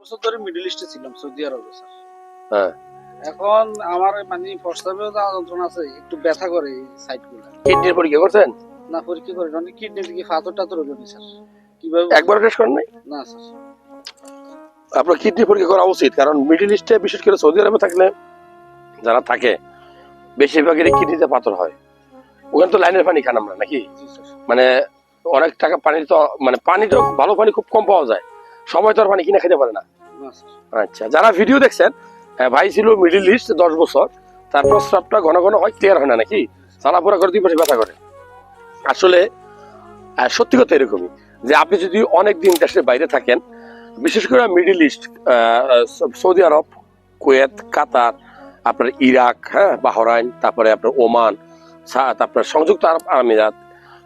বছর ধরে মিডল ইস্টে ছিলাম সৌদি আরবে স্যার হ্যাঁ। এখন আমার মানে প্রস্তাবেও যন্ত্রণা আছে একটু ব্যথা করে কিডনির পরীক্ষা করছেন? না পরীক্ষা করে অনেক কিডনি দিকে ফাতর টাতর হলো স্যার কীভাবে একবার টেস্ট করেন নাই? না স্যার আপনার কিডনি পরীক্ষা করা উচিত কারণ মিডিল ইস্টে বিশেষ করে সৌদি আরবে থাকলে যারা থাকে বেশিরভাগেরই কিডনিতে পাথর হয়। ওখানে তো লাইনের পানি খান আমরা নাকি? মানে অনেক টাকা পানি তো মানে পানি তো ভালো পানি খুব কম পাওয়া যায়। সবাই তো আর পানি কিনে খেতে পারে না। আচ্ছা যারা ভিডিও দেখছেন আহ, ভাই ছিল মিডিল ইস্ট দশ বছর তার প্রস্রাবটা ঘন ঘন হয় ক্লিয়ার হয় না নাকি? চালাপোড়া করে দুই পাশে ব্যথা করে। আসলে সত্যি কথা এরকমই যে আপনি যদি অনেক দিন দেশের বাইরে থাকেন বিশেষ করে middle east Saudi Arab Kuwait Qatar আপনার ইরাক হ্যাঁ বাহরাইন তারপরে আপনার ওমান তারপরে সংযুক্ত আরব আমিরাত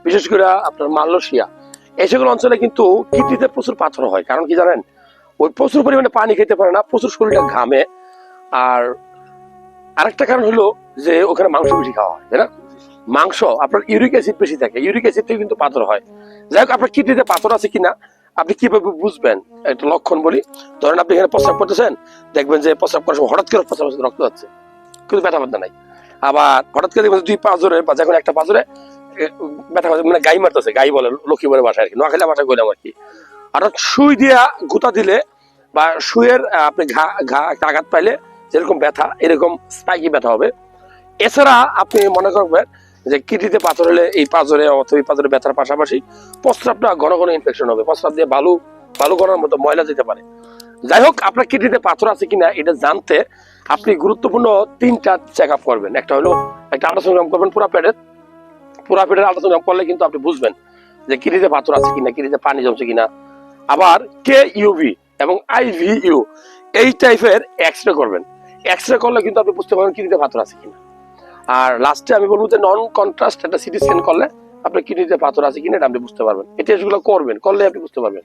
বিশেষ করে আপনার মালয়েশিয়া এই অঞ্চলে কিন্তু কিডনিতে প্রচুর পাথর হয়। কারণ কি জানেন? ওই প্রচুর পরিমাণে পানি খেতে পারে না, প্রচুর শরীরটা ঘামে। আর আরেকটা কারণ হলো যে ওখানে মাংস বেশি খাওয়া হয়, তাই না? মাংস, আপনার ইউরিক অ্যাসিড বেশি থাকে। ইউরিক অ্যাসিড থেকে কিন্তু পাথর হয়। যাই হোক, আপনার কিডনিতে পাথর আছে কিনা, আপনি কীভাবে বুঝবেন? একটা লক্ষণ বলি। ধরেন আপনি এখানে প্রস্রাব করতেছেন, দেখবেন যে প্রস্রাব করার সময় হঠাৎ করে প্রস্রাব রক্ত যাচ্ছে কিন্তু ব্যথা ব্যথা নাই। আবার হঠাৎ করে দেখবেন দুই পাঁচরে বা যখন একটা পাঁচরে ব্যথা ব্যথা মানে গাই মারতেছে গাই বলে লক্ষ্মী বলে বাসায় আর কি নোয়াখালী বাসায় কইলাম আর কি। অর্থাৎ সুই দিয়া গুতা দিলে বা সুইয়ের আহ, আপনি ঘা ঘা একটা আঘাত পাইলে যেরকম ব্যথা এরকম স্পাইকি ব্যথা হবে। এছাড়া আপনি মনে করবেন যে কিডনিতে পাথর হলে এই পাঁচরে অথবা এই পাঁচরে ব্যথার পাশাপাশি প্রস্রাবটা ঘন ঘন ইনফেকশন হবে। প্রস্রাব দিয়ে বালু বালু করার মতো ময়লা যেতে পারে। যাই হোক আপনার কিডনিতে পাথর আছে কিনা এটা জানতে আপনি গুরুত্বপূর্ণ তিনটা চেক আপ করবেন। একটা হলো একটা আল্ট্রাসোনোগ্রাম করবেন পুরা পেটের পুরা পেটের আল্ট্রাসোনোগ্রাম করলে কিন্তু আপনি বুঝবেন যে কিডনিতে পাথর আছে কিনা কিডনিতে পানি জমছে কিনা। আবার কে ইউভি এবং আইভিইউ এই টাইপের এক্স রে করবেন। এক্স রে করলে কিন্তু আপনি বুঝতে পারবেন কিরিতে পাথর আছে কিনা। আর লাস্টে আমি বলব যে নন কন্ট্রাস্ট একটা সিটি স্ক্যান করলে আপনি কিডনিতে পাথর আছে কিনা, এটা আপনি বুঝতে পারবেন। এটা টেস্টগুলো করবেন করলে আপনি বুঝতে পারবেন।